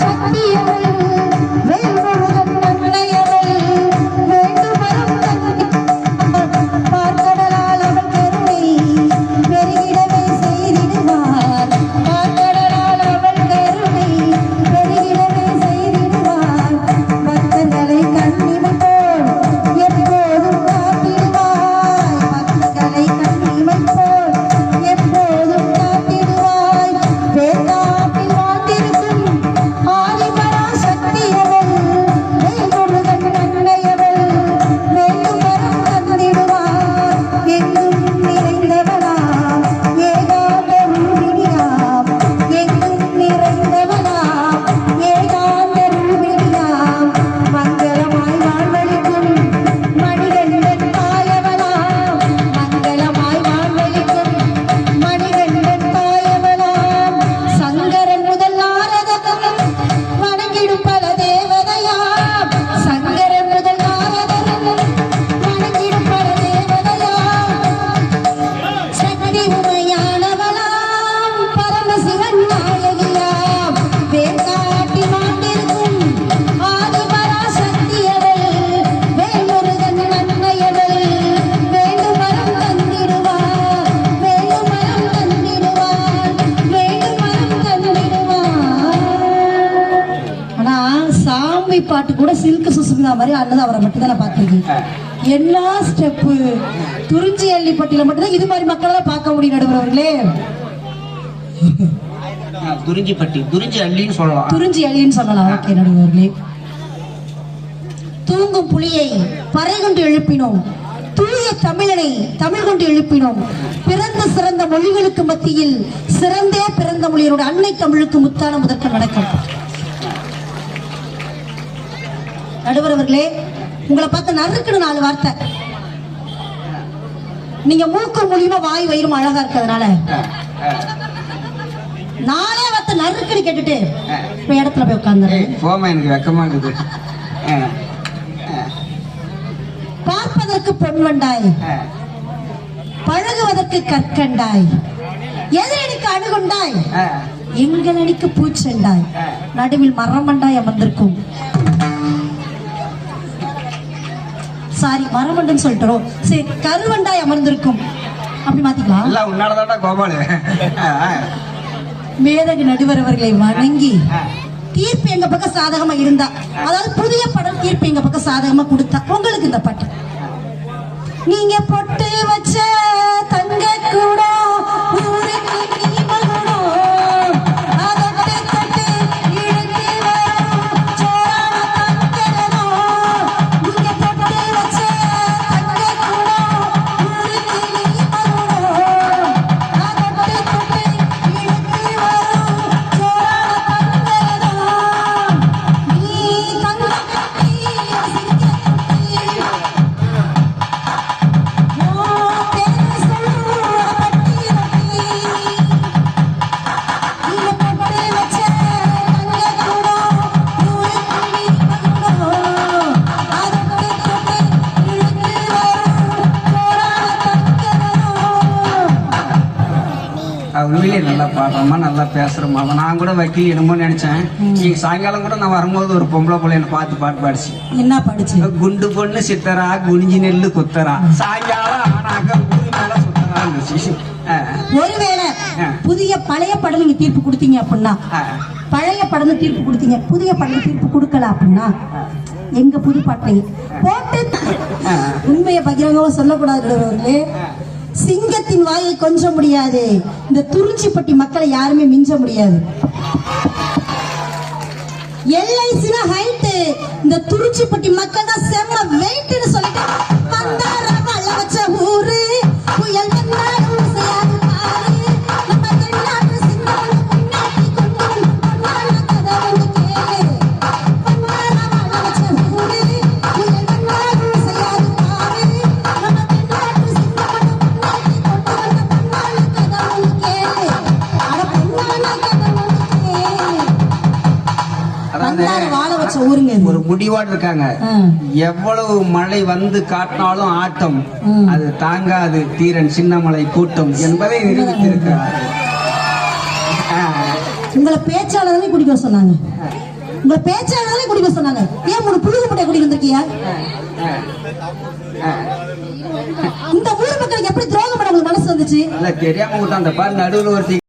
சக்தியவள் பாட்டு கூட சில்க் சுசுமிதா மாதிரி அண்ணன் அவரை மட்டும் தான் நான் பார்த்திருக்கேன். எல்லா ஸ்டெப்பு துறிஞ்சி அள்ளிப்பட்டியில மட்டும்தான் இது மாதிரி மக்களால பார்க்க முடியும் நடுவர்களே ஆ, துறிஞ்சிப்பட்டி துறிஞ்சி அள்ளின்னு சொல்லலாம். துறிஞ்சி அள்ளின்னு சொல்லலாம். ஓகே நடுவர்களே தூங்கும் புலியை பறை கொண்டு எழுப்பினோம். தூய தமிழனை தமிழ் கொண்டு எழுப்பினோம். பிறந்த சிறந்த மொழிகளுக்கு மத்தியில் சிறந்தே பிறந்த மொழியோட அன்னை தமிழுக்கு முத்தான முதற்க வணக்கம். நடுவர் அவர்களே உங்களை பார்த்து நறுக்குன்னு நாலு வார்த்தை. நீங்க மூக்கு மூலியமா வாய் வயிறும் அழகா இருக்கிறதுனால. நானே வார்த்தை நறுக்குன்னு கேட்டுட்டு இப்ப இடத்துல போய் உட்கார்ந்துறேன். போம்மா எனக்கு வெக்கமா இருக்குது. பார்ப்பதற்கு பொன் வண்டாய் பழகுவதற்கு கற்கண்டாய் எதிரணிக்கு அணுகுண்டாய் எங்கள் அணிக்கு பூச்செண்டாய். நடுவில் மரமண்டாய் அமர்ந்திருக்கும். சாரி மரமண்டன்னு சொல்லிட்டோம். சரி கருவண்டாய் அமர்ந்திருக்கும். அப்படி மாத்திக்கலாம் கோபாலு. ஆ, மேதகு நடுவர் அவர்களை வணங்கி. தீர்ப்பு எங்க பக்கம் சாதகமா இருந்தா அதாவது புதிய படம் தீர்ப்பு எங்க பக்கம் சாதகமா கொடுத்தா உங்களுக்கு இந்த பாட்டு நீங்க பொட்டு வச்ச தங்க கூட உண்மையிலேயே நல்லா பாடுறம்மா நல்லா அவன் நான் கூட வக்கீல் என்னமோ நினைச்சேன். நீங்க சாயங்காலம் கூட நான் வரும்போது ஒரு பொம்பளை பிள்ளைய பார்த்து பாட்டு பாடிச்சு. என்ன படிச்சு? குண்டு பொண்ணு சித்தரா குனிஞ்சி நெல்லு குத்தரா. சாயங்காலம் ஆனாக்க ஊரு மேல சுத்தரா ஒருவேளை. புதிய பழைய படம் நீங்க தீர்ப்பு கொடுத்தீங்க அப்படின்னா பழைய படம் தீர்ப்பு கொடுத்தீங்க புதிய படம் தீர்ப்பு கொடுக்கல அப்படின்னா எங்க புது பாட்டை போட்டு. உண்மையை பகிரங்கமா சொல்லக்கூடாது சிங்கத்தின் வாயை கொஞ்ச முடியாது. இந்த துருச்சிப்பட்டி மக்களை யாருமே மிஞ்ச முடியாது. எல்ஐசினா ஹைட்டு இந்த துருச்சிப்பட்டி மக்கள் தான் செம்ம வெயிட்னு சொல்லிட்டு வாழ வச்ச ஊருங்க. ஒரு முடிவோடு இருக்காங்க. எவ்வளவு மழை வந்து காட்டினாலும் ஆட்டம். அது தாங்காது. தீரன் சின்னமலை கூட்டம் என்பதை நிரூபித்திருக்கிறார். உங்களை பேச்சாளர்களே குடிக்க சொன்னாங்க. உங்களை பேச்சாளர்களே குடிக்க சொன்னாங்க. ஏன் மூணு புழுகு முட்டை குடிக்க வந்திருக்கியா? இந்த ஊர் மக்களுக்கு எப்படி துரோகம் பண்ண உங்களுக்கு மனசு வந்துச்சு? தெரியாம அந்த பாரு நடுவில் ஒருத்தி